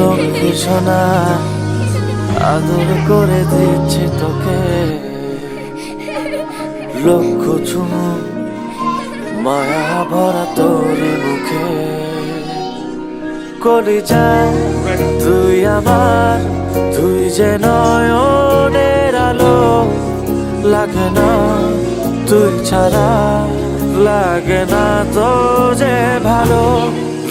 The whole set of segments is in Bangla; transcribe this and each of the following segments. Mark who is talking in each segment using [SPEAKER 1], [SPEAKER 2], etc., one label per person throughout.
[SPEAKER 1] সোনা আদর করে দিচ্ছি তোকে। লক্ষ চুমু মায়া ভরা তোর মুখে। কলি যায় তুই আমার, তুই যে নয়নের আলো, লাগে না তুই ছাড়া, লাগে না তো যে ভালো।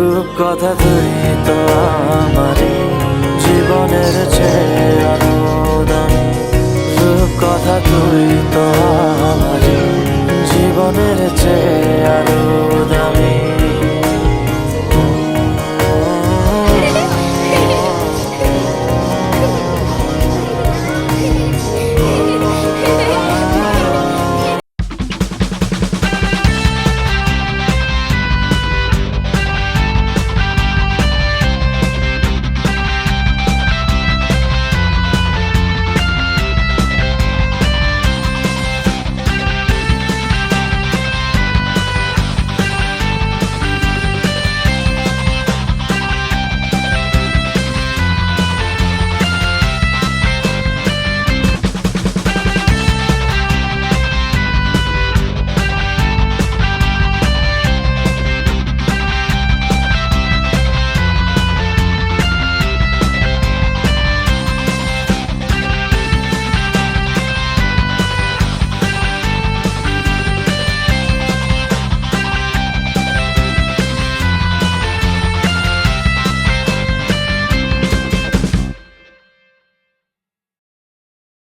[SPEAKER 1] রূপ কথা তুই তো আমারে জীবনের চেয়ে আরও দামি। চুপ কথা তুই তো